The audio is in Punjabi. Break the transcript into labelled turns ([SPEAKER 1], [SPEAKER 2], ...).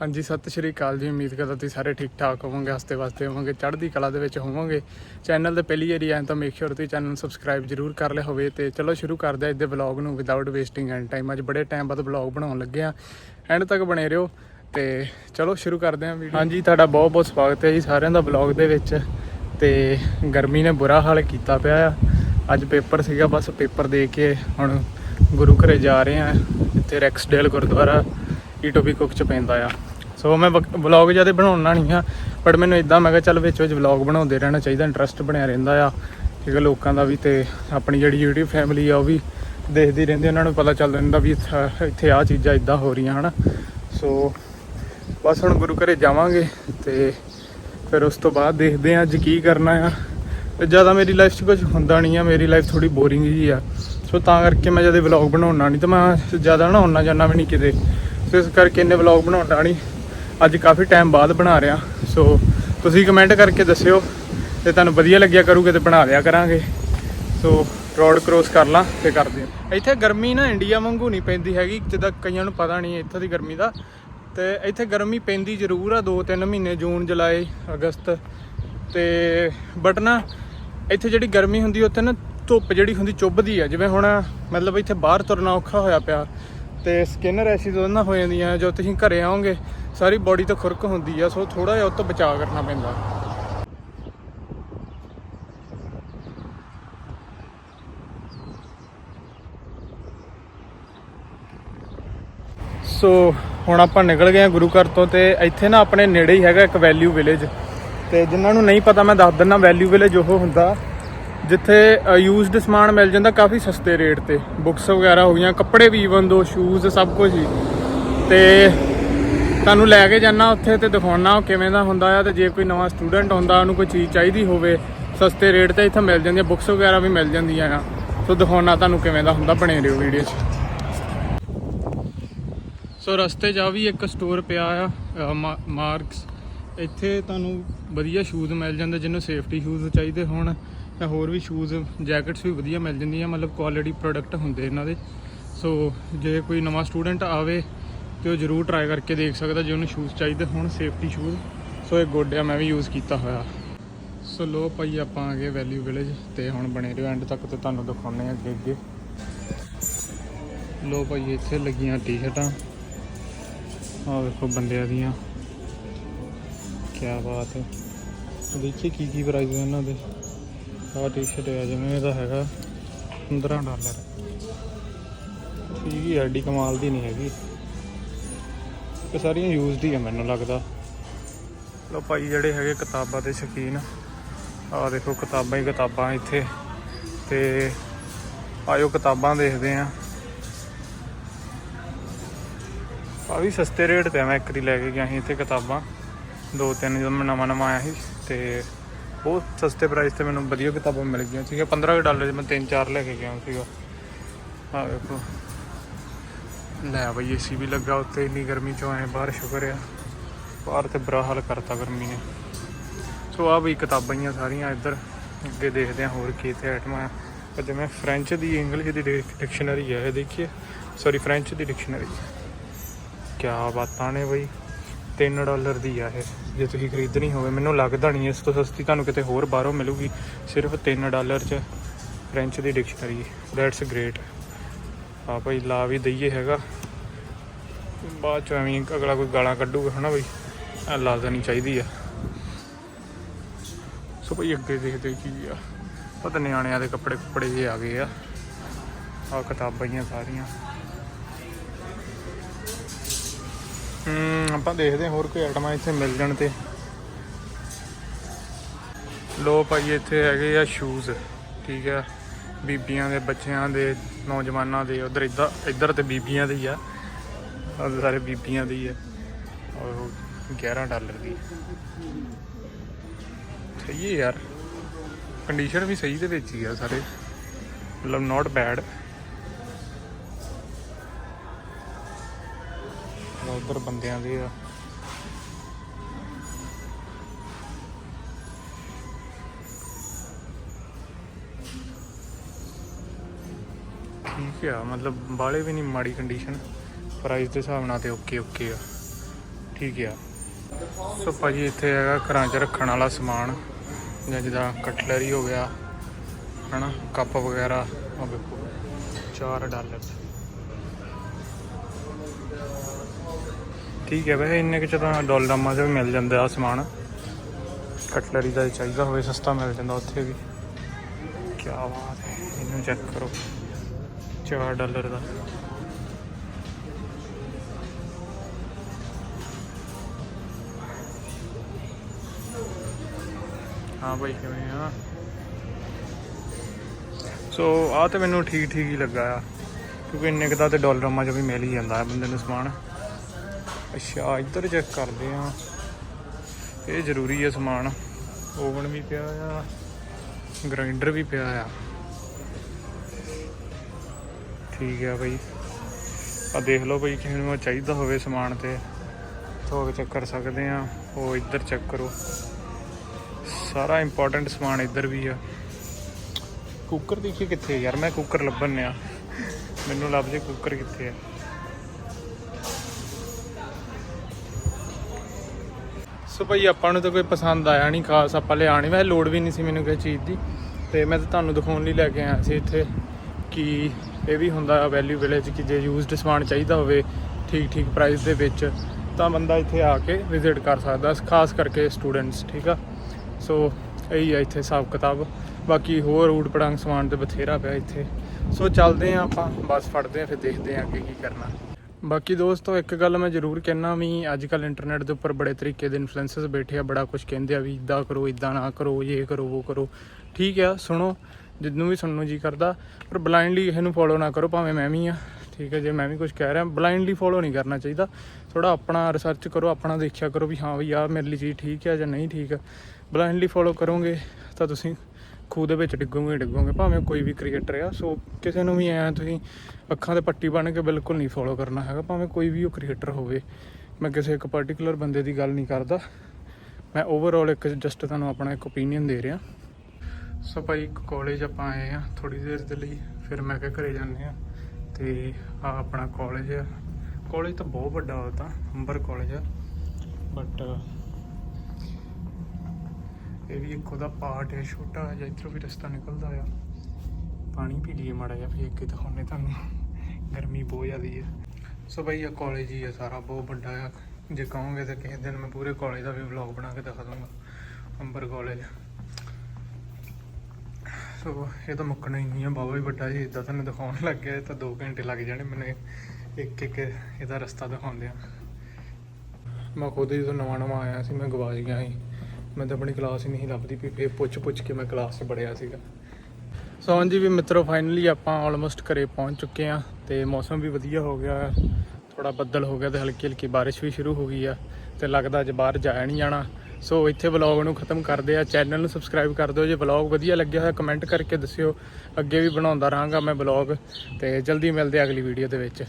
[SPEAKER 1] ਹਾਂਜੀ, ਸਤਿ ਸ਼੍ਰੀ ਅਕਾਲ ਜੀ। ਉਮੀਦ ਕਰਦਾ ਤੁਸੀਂ ਸਾਰੇ ਠੀਕ ਠਾਕ ਹੋਵੋਗੇ ਹਸਤੇ ਵਾਸਤੇ ਹੋਵੋਗੇ, ਚੜ੍ਹਦੀ ਕਲਾ ਦੇ ਵਿੱਚ ਹੋਵੋਗੇ। ਚੈਨਲ ਤੇ ਪਹਿਲੀ ਵਾਰੀ ਆਏ ਤਾਂ ਮੇਕ ਸ਼ੋਰ ਤੁਸੀਂ ਚੈਨਲ ਨੂੰ ਸਬਸਕ੍ਰਾਈਬ ਜਰੂਰ ਕਰ ਲਿਆ ਹੋਵੇ ਤੇ ਚਲੋ ਸ਼ੁਰੂ ਕਰਦੇ ਹਾਂ ਅੱਜ ਦੇ ਵਲੌਗ ਨੂੰ ਵਿਦਆਊਟ ਵੇਸਟਿੰਗ ਐਂਡ ਟਾਈਮ ਅੱਜ ਬੜੇ ਟਾਈਮ ਬਾਅਦ ਵਲੌਗ ਬਣਾਉਣ ਲੱਗੇ ਆ ਐਂਡ ਤੱਕ ਬਣੇ ਰਹੋ ਤੇ ਚਲੋ ਸ਼ੁਰੂ ਕਰਦੇ ਹਾਂ ਵੀਡੀਓ ਹਾਂਜੀ, ਤੁਹਾਡਾ ਬਹੁਤ ਬਹੁਤ ਸਵਾਗਤ ਹੈ ਜੀ ਸਾਰਿਆਂ ਦਾ ਵਲੌਗ ਦੇ ਵਿੱਚ। ਤੇ ਗਰਮੀ ਨੇ ਬੁਰਾ ਹਾਲ ਕੀਤਾ ਪਿਆ ਆ। ਅੱਜ ਪੇਪਰ ਸੀਗਾ, ਬਸ ਪੇਪਰ ਦੇ ਕੇ ਹੁਣ ਗੁਰੂ ਘਰੇ ਜਾ ਰਹੇ ਆ ਇੱਥੇ ਰੈਕਸਡੇਲ ਗੁਰਦੁਆਰਾ ਈਟੋਬੀ ਕੁੱਕ ਚ ਪੈਂਦਾ ਆ। ਸੋ ਮੈਂ ਵਲੌਗ ਜ਼ਿਆਦਾ ਬਣਾਉਣਾ ਨਹੀਂ ਆ ਬਟ ਮੈਨੂੰ ਇਦਾਂ ਮੈਂ ਕਿਹਾ ਚੱਲ ਵਿੱਚ ਵਿੱਚ ਵਲੌਗ ਬਣਾਉਂਦੇ ਰਹਿਣਾ ਚਾਹੀਦਾ ਇੰਟਰਸਟ ਬਣਿਆ ਰਹਿੰਦਾ ਆ, ਠੀਕ ਹੈ ਲੋਕਾਂ ਦਾ ਵੀ ਤੇ ਆਪਣੀ ਜਿਹੜੀ YouTube ਫੈਮਿਲੀ ਆ ਉਹ ਵੀ ਦੇਖਦੀ ਰਹਿੰਦੀ ਉਹਨਾਂ ਨੂੰ ਪਤਾ ਚੱਲ ਜਾਂਦਾ ਵੀ ਇੱਥੇ- ਇੱਥੇ ਆ ਚੀਜ਼ਾਂ ਇਦਾਂ ਹੋ ਰਹੀਆਂ, ਹਨਾ। ਸੋ ਬਸ ਹੁਣ ਗੁਰੂ ਘਰੇ ਜਾਵਾਂਗੇ ਤੇ ਫਿਰ ਉਸ ਤੋਂ ਬਾਅਦ ਦੇਖਦੇ ਹਾਂ ਅੱਜ ਕੀ ਕਰਨਾ ਆ। ਜ਼ਿਆਦਾ ਮੇਰੀ ਲਾਈਫ 'ਚ ਕੁਝ ਹੁੰਦਾ ਨਹੀਂ ਆ, ਮੇਰੀ ਲਾਈਫ ਥੋੜੀ ਬੋਰਿੰਗ ਜੀ ਆ। ਸੋ ਤਾਂ ਕਰਕੇ ਮੈਂ ਜਦੇ ਵਲੌਗ ਬਣਾਉਣਾ ਨਹੀਂ, ਤੇ ਮੈਂ ਜ਼ਿਆਦਾ ਨਾ ਆਉਣਾ ਜਾਣਾ ਵੀ ਨਹੀਂ ਕਿਤੇ। ਸੋ ਇਸ ਕਰਕੇ ਇੰਨੇ ਵਲੌਗ ਬਣਾਉਣਾ ਨਹੀਂ ਅੱਜ ਕਾਫੀ ਟਾਈਮ ਬਾਅਦ ਬਣਾ ਰਿਹਾ। ਸੋ ਤੁਸੀਂ ਕਮੈਂਟ ਕਰਕੇ ਦੱਸਿਓ ਤੇ ਤੁਹਾਨੂੰ ਵਧੀਆ ਲੱਗਿਆ ਕਰੂਗੇ ਤੇ ਬਣਾ ਲਿਆ ਕਰਾਂਗੇ। ਸੋ ਰੋਡ ਕ੍ਰੋਸ ਕਰ ਲਾਂ ਤੇ ਕਰਦੇ ਹਾਂ। ਇੱਥੇ ਗਰਮੀ ਨਾ ਇੰਡੀਆ ਵਾਂਗੂ ਨਹੀਂ ਪੈਂਦੀ ਹੈਗੀ, ਜਿੱਦਾਂ ਕਈਆਂ ਨੂੰ ਪਤਾ ਨਹੀਂ ਇੱਥੋਂ ਦੀ ਗਰਮੀ ਦਾ। ਤੇ ਇੱਥੇ ਗਰਮੀ ਪੈਂਦੀ ਜ਼ਰੂਰ ਆ 2-3 ਮਹੀਨੇ, ਜੂਨ, ਜੁਲਾਈ, ਅਗਸਤ। ਤੇ ਬਟ ਨਾ ਇੱਥੇ ਜਿਹੜੀ ਗਰਮੀ ਹੁੰਦੀ, ਉੱਥੇ ਨਾ ਧੁੱਪ ਜਿਹੜੀ ਹੁੰਦੀ ਚੁੱਭਦੀ ਆ। ਜਿਵੇਂ ਹੁਣ ਮਤਲਬ ਇੱਥੇ ਬਾਹਰ ਤੁਰਨਾ ਔਖਾ ਹੋਇਆ ਪਿਆ। ਤੇ ਸਕਿਨ ਰੈਸ਼ਿਸ ਉਹਨਾਂ ਹੋ ਜਾਂਦੀਆਂ ਜਦੋਂ ਤੁਸੀਂ ਘਰੇ ਆਓਗੇ, ਸਾਰੀ ਬਾਡੀ ਤੋਂ ਖੁਰਕ ਹੁੰਦੀ ਆ, ਸੋ ਥੋੜਾ ਜਿਹਾ ਉਹ ਤੋਂ ਬਚਾਅ ਕਰਨਾ ਪੈਂਦਾ। ਸੋ ਹੁਣ ਆਪਾਂ ਨਿਕਲ ਗਏ ਆ ਗੁਰੂ ਘਰ ਤੋਂ ਤੇ ਇੱਥੇ ਨਾ ਆਪਣੇ ਨੇੜੇ ਹੀ ਹੈਗਾ ਇੱਕ ਵੈਲਿਊ ਵਿਲੇਜ ਤੇ ਜਿਨ੍ਹਾਂ ਨੂੰ ਨਹੀਂ ਪਤਾ, ਮੈਂ ਦੱਸ ਦਿੰਦਾ ਵੈਲਿਊ ਵਿਲੇਜ ਉਹ ਹੁੰਦਾ। ਜਿੱਥੇ ਯੂਜ਼ਡ ਸਮਾਨ ਮਿਲ ਜਾਂਦਾ ਕਾਫੀ ਸਸਤੇ ਰੇਟ ਤੇ। ਬੁੱਕਸ ਵਗੈਰਾ ਹੋ ਗਈਆਂ ਕੱਪੜੇ ਵੀ ਈਵਨ ਦੋ ਸ਼ੂਜ਼ ਸਭ ਕੁਝ ਹੀ। ਤੇ ਤੁਹਾਨੂੰ ਲੈ ਕੇ ਜਾਣਾ ਉੱਥੇ ਤੇ ਦਿਖਾਉਣਾ ਉਹ ਕਿਵੇਂ ਦਾ ਹੁੰਦਾ ਆ ਤੇ ਜੇ ਕੋਈ ਨਵਾਂ ਸਟੂਡੈਂਟ ਹੁੰਦਾ ਉਹਨੂੰ ਕੋਈ ਚੀਜ਼ ਚਾਹੀਦੀ ਹੋਵੇ ਸਸਤੇ ਰੇਟ ਤੇ ਇੱਥੇ ਮਿਲ ਜਾਂਦੀਆਂ ਬੁੱਕਸ ਵਗੈਰਾ ਵੀ ਮਿਲ ਜਾਂਦੀਆਂ ਆ। ਸੋ ਦਿਖਾਉਣਾ ਤੁਹਾਨੂੰ ਕਿਵੇਂ ਦਾ ਹੁੰਦਾ ਬਣੇ ਰਹੋ ਵੀਡੀਓ 'ਚ। ਸੋ ਰਸਤੇ 'ਚ ਆ ਵੀ ਇੱਕ ਸਟੋਰ ਪਿਆ ਆ ਅ, ਮਾਰਕਸ। ਇੱਥੇ ਤੁਹਾਨੂੰ ਵਧੀਆ ਸ਼ੂਜ਼ ਮਿਲ ਜਾਂਦੇ ਜਿਹਨੂੰ ਸੇਫਟੀ ਸ਼ੂਜ਼ ਚਾਹੀਦੇ ਹੋਣ। ਜਾਂ ਹੋਰ ਵੀ ਸ਼ੂਜ਼ ਜੈਕਟਸ ਵੀ ਵਧੀਆ ਮਿਲ ਜਾਂਦੀਆਂ, ਮਤਲਬ ਕੁਆਲਿਟੀ ਪ੍ਰੋਡਕਟ ਹੁੰਦੇ ਇਹਨਾਂ ਦੇ। ਸੋ ਜੇ ਕੋਈ ਨਵਾਂ ਸਟੂਡੈਂਟ ਆਵੇ, ਤੇ ਉਹ ਜ਼ਰੂਰ ਟਰਾਈ ਕਰਕੇ ਦੇਖ ਸਕਦਾ ਜੇ ਉਹਨੂੰ ਸ਼ੂਜ਼ ਚਾਹੀਦੇ ਹੁਣ ਸੇਫਟੀ ਸ਼ੂਜ਼ ਸੋ ਇਹ ਗੋਡਿਆ ਮੈਂ ਵੀ ਯੂਜ਼ ਕੀਤਾ ਹੋਇਆ। ਸੋ ਲੋ ਭਾਈ ਆਪਾਂ ਆ ਗਏ ਵੈਲਿਊ ਵਿਲੇਜ ਤੇ ਹੁਣ ਬਣੇ ਰਹੋ ਐਂਡ ਤੱਕ ਤੇ ਤੁਹਾਨੂੰ ਦਿਖਾਉਂਦੇ ਆ ਅੱਗੇ ਅੱਗੇ। ਲੋ ਭਾਈ ਇੱਥੇ ਲੱਗੀਆਂ ਟੀ-ਸ਼ਰਟਾਂ ਆ ਵੇਖੋ ਬੰਦਿਆਂ ਦੀਆਂ। ਕੀ ਬਾਤ ਹੈ। ਦੇਖੀਏ ਕੀ ਕੀ ਪ੍ਰਾਈਸ ਹੈ ਇਹਨਾਂ ਦੇ। ਆਹ ਟੀ-ਸ਼ਰਟ ਹੈ ਜਿਵੇਂ ਇਹਦਾ ਹੈਗਾ। 15 ਡਾਲਰ। ਠੀਕ ਹੀ ਐਡੀ ਕਮਾਲ ਦੀ ਨਹੀਂ ਹੈਗੀ। ਇਹ ਸਾਰੀਆਂ ਯੂਜ਼ਡ ਹੀ ਆ ਮੈਨੂੰ ਲੱਗਦਾ। ਲੋ ਭਾਈ ਜਿਹੜੇ ਹੈਗੇ ਕਿਤਾਬਾਂ ਦੇ ਸ਼ੌਕੀਨ ਆਹ ਦੇਖੋ ਕਿਤਾਬਾਂ ਹੀ ਕਿਤਾਬਾਂ ਇੱਥੇ। ਤੇ ਆਇਓ ਕਿਤਾਬਾਂ ਦੇਖਦੇ ਆਂ। ਆ ਵੀ ਸਸਤੇ ਰੇਟ ਤੇ ਆ, ਮੈਂ ਇੱਕ ਦੀ ਲੈ ਕੇ ਗਿਆ ਸੀ ਇੱਥੇ ਕਿਤਾਬਾਂ। ਦੋ ਤਿੰਨ ਜਦੋਂ ਮੈਂ ਨਵਾਂ ਨਵਾਂ ਆਇਆ ਸੀ ਤੇ ਬਹੁਤ ਸਸਤੇ ਪ੍ਰਾਈਸ ਤੇ ਮੈਨੂੰ ਵਧੀਆ ਕਿਤਾਬਾਂ ਮਿਲ ਗਈਆਂ ਸੀਗੀਆਂ। 15 ਡਾਲਰ 'ਚ ਮੈਂ ਤਿੰਨ ਚਾਰ ਲੈ ਕੇ ਗਿਆ ਸੀਗਾ। ਆ ਵੇਖੋ। ਲੈ ਬਈ ਏਸੀ ਵੀ ਲੱਗਾ ਉੱਤੇ, ਇੰਨੀ ਗਰਮੀ ਚੋਂ ਆਏ ਬਾਹਰ ਸ਼ੁਕਰ ਆ। ਬਾਹਰ ਤੇ ਬੁਰਾ ਹਾਲ ਕਰਤਾ ਗਰਮੀ ਨੇ। ਸੋ ਆ ਬਈ ਕਿਤਾਬਾਂ ਹੀ ਆ ਸਾਰੀਆਂ ਇੱਧਰ। ਅੱਗੇ ਦੇਖਦੇ ਆ ਹੋਰ ਕੀ ਇੱਥੇ ਆਈਟਮਾਂ ਆ। ਪਰ ਜਿਵੇਂ ਫ੍ਰੈਂਚ ਦੀ ਇੰਗਲਿਸ਼ ਦੀ ਡਿਕਸ਼ਨਰੀ ਹੈ ਇਹ ਦੇਖੀਏ। ਸੌਰੀ ਫ੍ਰੈਂਚ ਦੀ ਡਿਕਸ਼ਨਰੀ ਕਿਆ ਬਾਤਾਂ ਨੇ ਬਈ। 3 ਡਾਲਰ ਦੀ ਆ ਇਹ, ਜੇ ਤੁਸੀਂ ਖਰੀਦਣੀ ਹੋਵੇ। ਮੈਨੂੰ ਲੱਗਦਾ ਨਹੀਂ ਇਸ ਤੋਂ ਸਸਤੀ ਤੁਹਾਨੂੰ ਕਿਤੇ ਹੋਰ ਬਾਹਰੋਂ ਮਿਲੂਗੀ। ਸਿਰਫ 3 ਡਾਲਰ ਚ ਫ੍ਰੈਂਚ ਦੀ ਡਿਕਸ਼ਨਰੀ ਦੈਟਸ ਗ੍ਰੇਟ ਆ ਭਾਈ, ਲਾ ਵੀ ਦਈਏ ਹੈਗਾ। ਬਾਅਦ ਚ ਐਵੇਂ ਅਗਲਾ ਕੋਈ ਗਾਲਾਂ ਕੱਢੂਗਾ, ਹਨਾ ਬਈ ਐ ਲਾ ਦੇਣੀ ਚਾਹੀਦੀ ਆ। ਸੋ ਭਾਈ, ਅੱਗੇ ਦੇਖਦੇ ਕੀ ਆ। ਪਤਾ ਨਿਆਣਿਆਂ ਦੇ ਕੱਪੜੇ ਕੁੱਪੜੇ ਜੇ ਆ ਗਏ ਆ। ਆ ਕਿਤਾਬਾਂ ਸਾਰੀਆਂ। ਆਪਾਂ ਦੇਖਦੇ ਹਾਂ ਹੋਰ ਕੋਈ ਆਈਟਮਾਂ ਇੱਥੇ ਮਿਲ ਜਾਣ ਤੇ। ਲੋ ਭਾਈ, ਇੱਥੇ ਹੈਗੇ ਆ ਸ਼ੂਜ਼ ਠੀਕ ਆ। ਬੀਬੀਆਂ ਦੇ, ਬੱਚਿਆਂ ਦੇ, ਨੌਜਵਾਨਾਂ ਦੇ, ਉਧਰ ਇੱਧਰ ਇੱਧਰ ਤੇ ਬੀਬੀਆਂ ਦੇ ਹੀ ਆ। ਆਹ ਸਾਰੇ ਬੀਬੀਆਂ ਦੇ ਹੀ ਆ ਔਰ 11 ਡਾਲਰ ਦੀ। ਸਹੀ ਹੈ ਯਾਰ। ਕੰਡੀਸ਼ਨ ਵੀ ਸਹੀ ਦੇ ਵਿੱਚ ਹੀ ਆ ਸਾਰੇ। ਮਤਲਬ ਨਾਟ ਬੈਡ ਉਧਰ ਬੰਦਿਆਂ ਦੇ ਆ। ਠੀਕ ਆ, ਮਤਲਬ ਬਾਲੇ ਵੀ ਨਹੀਂ ਮਾੜੀ ਕੰਡੀਸ਼ਨ ਪ੍ਰਾਈਸ ਦੇ ਹਿਸਾਬ ਨਾਲ ਤੇ ਓਕੇ ਓਕੇ ਆ। ਠੀਕ ਆ। ਸੋ ਭਾਜੀ ਇੱਥੇ ਹੈਗਾ ਘਰਾਂ 'ਚ ਰੱਖਣ ਵਾਲਾ ਸਮਾਨ, ਜਾਂ ਜਿੱਦਾਂ ਕਟਲਰੀ ਹੋ ਗਿਆ, ਹਨਾ ਕੱਪ ਵਗੈਰਾ ਉਹ ਵੇਖੋ 4 ਡਾਲਰ। ਠੀਕ ਹੈ ਵੈਸੇ ਇੰਨੇ ਕੁ ਚ ਤਾਂ ਡਾਲਰਾਂ 'ਚ ਵੀ ਮਿਲ ਜਾਂਦਾ ਆ ਸਮਾਨ। ਕਟਲਰੀ ਦਾ ਚਾਹੀਦਾ ਹੋਵੇ, ਸਸਤਾ ਮਿਲ ਜਾਂਦਾ ਉੱਥੇ ਵੀ। ਕੀ ਬਾਤ ਹੈ, ਇਹਨੂੰ ਚੈੱਕ ਕਰੋ। 4 ਡਾਲਰ ਦਾ। ਹਾਂ ਭਾਈ ਕਿਵੇਂ ਆ? ਸੋ ਆ ਤੇ ਮੈਨੂੰ ਠੀਕ ਠੀਕ ਹੀ ਲੱਗਾ ਆ। ਕਿਉਂਕਿ ਇੰਨੇ ਕੁ ਦਾ ਤੇ ਡਾਲਰਾਂ ਚ ਵੀ ਮਿਲ ਹੀ ਜਾਂਦਾ ਹੈ ਬੰਦੇ ਨੂੰ ਸਮਾਨ। ਅੱਛਾ, ਇੱਧਰ ਚੈੱਕ ਕਰਦੇ ਆ ਇਹ ਜ਼ਰੂਰੀ ਹੈ ਸਮਾਨ। ਓਵਨ ਵੀ ਪਿਆ ਆ, ਗ੍ਰਾਈਂਡਰ ਵੀ ਪਿਆ ਆ। ਠੀਕ ਆ ਬਈ। ਆ ਦੇਖ ਲਓ ਬਈ, ਕਿਸੇ ਨੂੰ ਚਾਹੀਦਾ ਹੋਵੇ ਸਮਾਨ ਤੇ। ਤੋਂ ਚੈੱਕ ਕਰ ਸਕਦੇ ਆ ਉਹ ਇੱਧਰ ਚੈੱਕ ਕਰੋ। ਸਾਰਾ ਇੰਪੋਰਟੈਂਟ ਸਮਾਨ ਇੱਧਰ ਵੀ ਆ। ਕੁੱਕਰ ਦੇਖੀ ਕਿੱਥੇ ਯਾਰ, ਮੈਂ ਕੁੱਕਰ ਲੱਭਣ ਆ ਮੈਨੂੰ ਲੱਭ ਜੇ ਕੁੱਕਰ ਕਿੱਥੇ ਆ। ਸੋ ਭਾਈ, ਆਪਾਂ ਨੂੰ ਤਾਂ ਕੋਈ ਪਸੰਦ ਆਇਆ ਨਹੀਂ ਖਾਸ, ਆਪਾਂ ਲਿਆ ਨਹੀਂ। ਵੈਸੇ ਲੋੜ ਵੀ ਨਹੀਂ ਸੀ ਮੈਨੂੰ ਕਿਸੇ ਚੀਜ਼ ਦੀ। ਤੇ ਮੈਂ ਤਾਂ ਤੁਹਾਨੂੰ ਦਿਖਾਉਣ ਲਈ ਲੈ ਕੇ ਆਇਆ ਸੀ ਇੱਥੇ ਕਿ ਇਹ ਵੀ ਹੁੰਦਾ ਵੈਲਿਊ ਵਿਲੇਜ ਕਿ ਜੇ ਯੂਜ਼ਡ ਸਮਾਨ ਚਾਹੀਦਾ ਹੋਵੇ ਠੀਕ ਠੀਕ ਪ੍ਰਾਈਸ ਦੇ ਵਿੱਚ, ਤਾਂ ਬੰਦਾ ਇੱਥੇ ਆ ਕੇ ਵਿਜ਼ਿਟ ਕਰ ਸਕਦਾ, ਖਾਸ ਕਰਕੇ ਸਟੂਡੈਂਟਸ ਠੀਕ ਆ? ਸੋ ਇਹੀ ਆ ਇੱਥੇ ਹਿਸਾਬ ਕਿਤਾਬ। ਬਾਕੀ ਹੋਰ ਊਟ ਪੜਾਂਗ ਸਮਾਨ ਤੇ ਬਥੇਰਾ ਪਿਆ ਇੱਥੇ। ਸੋ ਚੱਲਦੇ ਆ ਆਪਾਂ, ਬੱਸ ਫੜਦੇ ਆ, ਫਿਰ ਦੇਖਦੇ ਆ ਅੱਗੇ ਕੀ ਕਰਨਾ। ਬਾਕੀ ਦੋਸਤੋ, ਇੱਕ ਗੱਲ ਮੈਂ ਜ਼ਰੂਰ ਕਹਿਣਾ ਵੀ ਅੱਜ ਕੱਲ ਇੰਟਰਨੈਟ ਦੇ ਉੱਪਰ ਬੜੇ ਤਰੀਕੇ ਦੇ ਇਨਫਲੂਐਂਸਰਸ ਬੈਠੇ ਆ, ਬੜਾ ਕੁਝ ਕਹਿੰਦੇ ਆ ਵੀ ਇਦਾਂ ਕਰੋ, ਇਦਾਂ ਨਾ ਕਰੋ, ਇਹ ਕਰੋ, ਉਹ ਕਰੋ। ਠੀਕ ਆ, ਸੁਣੋ ਜਿੱਦਨੂੰ ਵੀ ਸੁਣਨ ਨੂੰ ਜੀ ਕਰਦਾ, ਪਰ ਬਲਾਈਂਡਲੀ ਇਹਨੂੰ ਫੋਲੋ ਨਾ ਕਰੋ, ਭਾਵੇਂ ਮੈਂ ਵੀ ਆ। ਠੀਕ ਹੈ ਜੇ ਮੈਂ ਵੀ ਕੁਝ ਕਹਿ ਰਿਹਾ ਬਲਾਈਂਡਲੀ ਫੋਲੋ ਨਹੀਂ ਕਰਨਾ ਚਾਹੀਦਾ। ਥੋੜਾ ਆਪਣਾ ਰਿਸਰਚ ਕਰੋ, ਆਪਣਾ ਦੇਖਿਆ ਕਰੋ ਵੀ ਹਾਂ ਵੀ ਆਹ ਮੇਰੇ ਲਈ ਚੀਜ਼ ਠੀਕ ਹੈ ਜਾਂ ਨਹੀਂ ਠੀਕ। ਬਲਾਈਂਡਲੀ ਫੋਲੋ ਕਰੋਗੇ ਤਾਂ ਤੁਸੀਂ ਖੂਹ ਦੇ ਵਿੱਚ ਡਿੱਗੋਗੇ ਹੀ ਡਿੱਗੋਗੇ, ਭਾਵੇਂ ਕੋਈ ਵੀ ਕ੍ਰਿਕਟਰ ਆ, ਸੋ ਕਿਸੇ ਨੂੰ ਵੀ ਐ ਤੁਸੀਂ ਅੱਖਾਂ ਤੇ ਪੱਟੀ ਬੰਨ੍ਹ ਕੇ ਬਿਲਕੁਲ ਨਹੀਂ ਫੋਲੋ ਕਰਨਾ ਹੈਗਾ, ਭਾਵੇਂ ਕੋਈ ਵੀ ਉਹ ਕ੍ਰਿਕਟਰ ਹੋਵੇ। ਮੈਂ ਕਿਸੇ ਇੱਕ ਪਾਰਟਿਕੂਲਰ ਬੰਦੇ ਦੀ ਗੱਲ ਨਹੀਂ ਕਰਦਾ। ਮੈਂ ਓਵਰਆਲ ਇੱਕ ਜਸਟ ਤੁਹਾਨੂੰ ਆਪਣਾ ਇੱਕ ਓਪੀਨੀਅਨ ਦੇ ਰਿਹਾ। ਸੋ ਭਾਈ, ਇੱਕ ਕਾਲਜ ਆਪਾਂ ਆਏ ਆ ਥੋੜੀ ਦੇਰ ਦੇ ਲਈ, ਫਿਰ ਮੈਂ ਕਿਹਾ ਘਰੇ ਜਾਂਦੇ ਆ ਤੇ ਆ ਆਪਣਾ ਕਾਲਜ ਆ। ਕਾਲਜ ਤਾਂ ਬਹੁਤ ਵੱਡਾ ਉਹ ਤਾਂ, ਅੰਬਰ ਕਾਲਜ ਆ। ਬਟ ਇਹ ਵੀ ਇੱਕ ਉਹਦਾ ਪਾਰਟ ਹੈ, ਛੋਟਾ ਜਿਹਾ, ਇੱਧਰੋਂ ਵੀ ਰਸਤਾ ਨਿਕਲਦਾ ਆ। ਪਾਣੀ ਪੀ ਲਈਏ ਮਾੜਾ ਜਿਹਾ, ਫਿਰ ਅੱਗੇ ਦਿਖਾਉਣੇ ਤੁਹਾਨੂੰ। ਗਰਮੀ ਬਹੁਤ ਜ਼ਿਆਦੀ ਹੈ ਸੋ ਭਾਈ ਇਹ ਕਾਲਜ ਹੀ ਹੈ ਸਾਰਾ, ਬਹੁਤ ਵੱਡਾ ਆ। ਜੇ ਕਹੋਗੇ ਤਾਂ ਕਿਸੇ ਦਿਨ ਮੈਂ ਪੂਰੇ ਕਾਲਜ ਦਾ ਵੀ ਵਲੌਗ ਬਣਾ ਕੇ ਦਿਖਾ ਦੂੰਗਾ, ਅੰਬਰ ਕਾਲਜ ਸੋ ਇਹ ਤਾਂ ਮੁੱਕਣਾ ਹੀ ਨਹੀਂ ਆ ਬਾਬਾ ਵੀ ਵੱਡਾ ਜੀ ਇਦਾਂ ਤੁਹਾਨੂੰ ਦਿਖਾਉਣ ਲੱਗ ਗਿਆ ਤਾਂ 2 ਘੰਟੇ ਲੱਗ ਜਾਣੇ ਮੈਨੂੰ। ਇੱਕ ਇੱਕ ਇਹਦਾ ਰਸਤਾ ਦਿਖਾਉਂਦੇ ਆ। ਮੈਂ ਖੁਦ ਜਦੋਂ ਨਵਾਂ ਨਵਾਂ ਆਇਆ ਸੀ, ਮੈਂ ਗਵਾਚ ਗਿਆ ਸੀ। ਮੈਂ ਤਾਂ ਆਪਣੀ ਕਲਾਸ ਹੀ ਨਹੀਂ ਲੱਭਦੀ ਵੀ ਫੇਰ ਪੁੱਛ ਪੁੱਛ ਕੇ ਮੈਂ ਕਲਾਸ 'ਚ ਵੜਿਆ ਸੀਗਾ। ਸੋ ਹਾਂਜੀ ਵੀ ਮਿੱਤਰੋ ਫਾਈਨਲੀ ਆਪਾਂ ਆਲਮੋਸਟ ਘਰੇ ਪਹੁੰਚ ਚੁੱਕੇ ਆ ਤੇ ਮੌਸਮ ਵੀ ਵਧੀਆ ਹੋ ਗਿਆ ਥੋੜਾ ਬੱਦਲ ਹੋ ਗਿਆ ਤੇ ਹਲਕੀ ਹਲਕੀ ਬਾਰਿਸ਼ ਵੀ ਸ਼ੁਰੂ ਹੋ ਗਈ ਆ ਤੇ ਲੱਗਦਾ ਅੱਜ ਬਾਹਰ ਜਾਇਆ ਨਹੀਂ ਜਾਣਾ। ਸੋ ਇੱਥੇ ਵਲੌਗ ਨੂੰ ਖਤਮ ਕਰਦੇ ਆ ਚੈਨਲ ਨੂੰ ਸਬਸਕ੍ਰਾਈਬ ਕਰ ਦਿਓ। ਜੇ ਵਲੌਗ ਵਧੀਆ ਲੱਗਿਆ ਹੋਇਆ ਕਮੈਂਟ ਕਰਕੇ ਦੱਸਿਓ। ਅੱਗੇ ਵੀ ਬਣਾਉਂਦਾ ਰਹਾਂਗਾ ਮੈਂ ਵਲੌਗ ਤੇ ਜਲਦੀ ਮਿਲਦੇ ਆ ਅਗਲੀ ਵੀਡੀਓ ਦੇ ਵਿੱਚ।